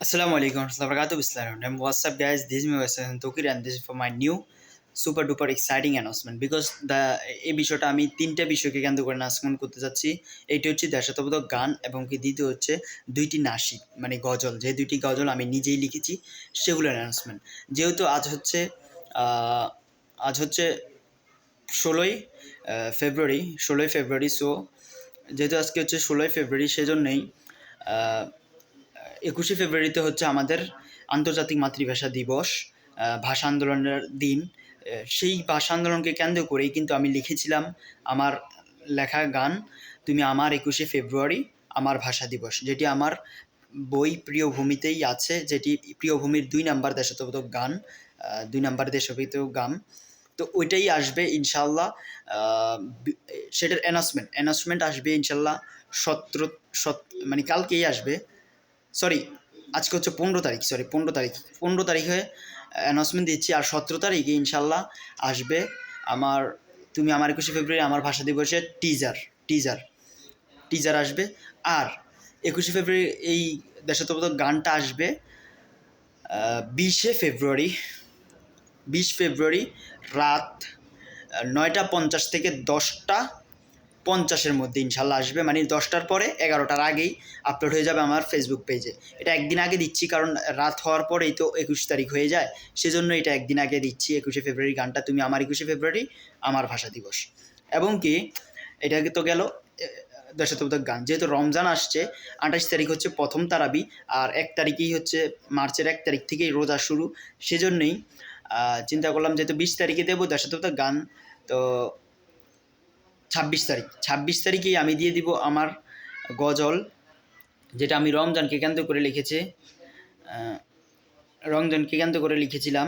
Assalamu alaikum warahmatullahi wabarakatuh. What's up, guys? This is me, Wasan Tokir, and this is super duper exciting announcement because the এই বিষয়টা আমি তিনটা বিষয়কে কেন্দ্র করে announcement করতে যাচ্ছি এইটা হচ্ছে দেশাত্মবোধক গান এবং কি দ্বিতীয় হচ্ছে দুইটি নাসিক মানে গজল যে দুইটি গজল আমি নিজেই লিখেছি সেগুলোর অ্যানাউন্সমেন্ট যেহেতু আজ হচ্ছে আজ হচ্ছে ষোলোই ফেব্রুয়ারি ষোলোই ফেব্রুয়ারি সো যেহেতু আজকে হচ্ছে ষোলোই ফেব্রুয়ারি সেজন্যই একুশে ফেব্রুয়ারিতে হচ্ছে আমাদের আন্তর্জাতিক মাতৃভাষা দিবস ভাষা আন্দোলনের দিন। সেই ভাষা আন্দোলনকে কেন্দ্র করেই কিন্তু আমি লিখেছিলাম আমার লেখা গান, তুমি আমার একুশে ফেব্রুয়ারি আমার ভাষা দিবস যেটি আমার বই প্রিয় ভূমিতেই আছে, যেটি প্রিয় ভূমির দুই নাম্বার দেশাত্মবোধক গান দুই নাম্বার দেশাত্মবোধক গান। তো ওইটাই আসবে ইনশাল্লাহ সেটার অ্যানাউন্সমেন্ট অ্যানাউন্সমেন্ট আসবে ইনশাল্লাহ সতেরো, সত মানে কালকেই আসবে। সরি আজকে হচ্ছে পনেরো তারিখ সরি পনেরো তারিখ, পনেরো তারিখে অ্যানাউন্সমেন্ট দিচ্ছি আর সতেরো তারিখে ইনশাল্লাহ আসবে আমার, তুমি আমার একুশে ফেব্রুয়ারি আমার ভাষা দিবসের টিজার টিজার টিজার আসবে। আর একুশে ফেব্রুয়ারি এই দেশাত্মবোধক গানটা আসবে বিশে ফেব্রুয়ারি, বিশ ফেব্রুয়ারি রাত নয়টা পঞ্চাশ থেকে দশটা পঞ্চাশের মধ্যে ইনশাল্লাহ আসবে। মানে দশটার পরে এগারোটার আগেই আপলোড হয়ে যাবে আমার ফেসবুক পেজে এটা একদিন আগে দিচ্ছি কারণ রাত হওয়ার পরেই তো একুশ তারিখ হয়ে যায়। সেজন্য এটা একদিন আগে দিচ্ছি, একুশে ফেব্রুয়ারি গানটা। তুমি আমার একুশে ফেব্রুয়ারি, আমার ভাষা দিবস। এবং কি, এটা তো গেল দশাত্মবোধক গান। যেহেতু রমজান আসছে, আঠাশ তারিখ হচ্ছে প্রথম তারাবি, আর এক তারিখেই হচ্ছে মার্চের এক তারিখ থেকেই রোজা শুরু। সেজন্যই চিন্তা করলাম যেহেতু বিশ তারিখে দেবো দশাত্মবোধক গান, তো ছাব্বিশ তারিখ। ছাব্বিশ তারিখেই আমি দিয়ে দিব আমার গজল, যেটা আমি রমজানকে কেন্দ্র করে লিখেছে রমজানকে কেন্দ্র করে লিখেছিলাম।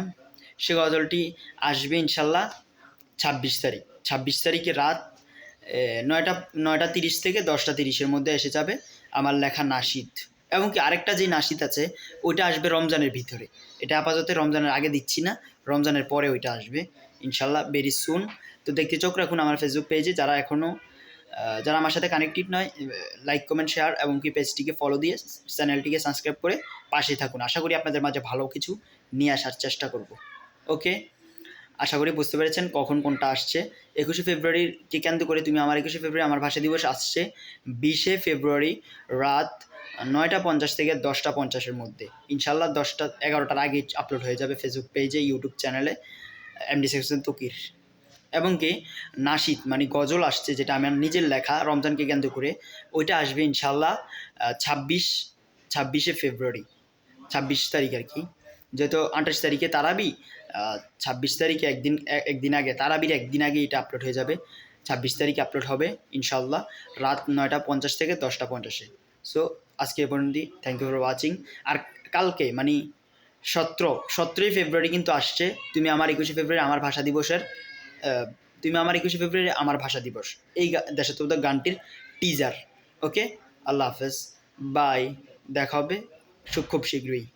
সে গজলটি আসবে ইনশাল্লাহ ছাব্বিশ তারিখ। ছাব্বিশ তারিখে রাত নয়টা নয়টা তিরিশ থেকে দশটা তিরিশের মধ্যে এসে যাবে আমার লেখা নাশিদ এবং কি আরেকটা যে নাশিদ আছে, ওইটা আসবে রমজানের ভিতরে। এটা আপাতত রমজানের আগে দিচ্ছি না, রমজানের পরে ওইটা আসবে। ইনশাল্লাহ ভেরি সুন তো দেখতে চোখ রাখুন আমার ফেসবুক পেজে যারা এখনও যারা আমার সাথে কানেক্টেড নয় লাইক কমেন্ট শেয়ার এবং কি পেজটিকে ফলো দিয়ে চ্যানেলটিকে সাবস্ক্রাইব করে পাশে থাকুন। আশা করি আপনাদের মাঝে ভালো কিছু নিয়ে আসার চেষ্টা করব। ওকে আশা করি বুঝতে পেরেছেন কখন কোনটা আসছে। একুশে ফেব্রুয়ারিকে কেন্দ্র করে তুমি আমার একুশে ফেব্রুয়ারি আমার ভাষা দিবস আসছে বিশে ফেব্রুয়ারি রাত নয়টা পঞ্চাশ থেকে দশটা পঞ্চাশের মধ্যে। ইনশাল্লাহ দশটা এগারোটার আগে আপলোড হয়ে যাবে ফেসবুক পেজে ইউটিউব চ্যানেলে এমডি সেকশন তকির এবং কি নাসিদ মানে গজল আসছে যেটা আমার নিজের লেখা রমজানকে কেন্দ্র করে, ওইটা আসবে ইনশাল্লাহ ছাব্বিশ, ছাব্বিশে ফেব্রুয়ারি। ছাব্বিশ তারিখ আর কি। যেহেতু আঠাশ তারিখে তারাবি ছাব্বিশ তারিখে একদিন একদিন আগে, তারাবির একদিন আগে এটা আপলোড হয়ে যাবে। ছাব্বিশ তারিখে আপলোড হবে ইনশাল্লাহ রাত নয়টা পঞ্চাশ থেকে দশটা পঞ্চাশে। সো আজকে এ পর্যন্তই। থ্যাংক ইউ ফর ওয়াচিং আর কালকে মানে সতেরো, সতেরোই ফেব্রুয়ারি কিন্তু আসছে। তুমি আমার একুশে ফেব্রুয়ারি আমার ভাষা দিবসের তুমি আমার একুশে ফেব্রুয়ারি আমার ভাষা দিবস। এই গা- দেশাত্মবোধক গানটির টিজার ওকে আল্লাহ হাফেজ। বাই দেখা হবে খুব শীঘ্রই।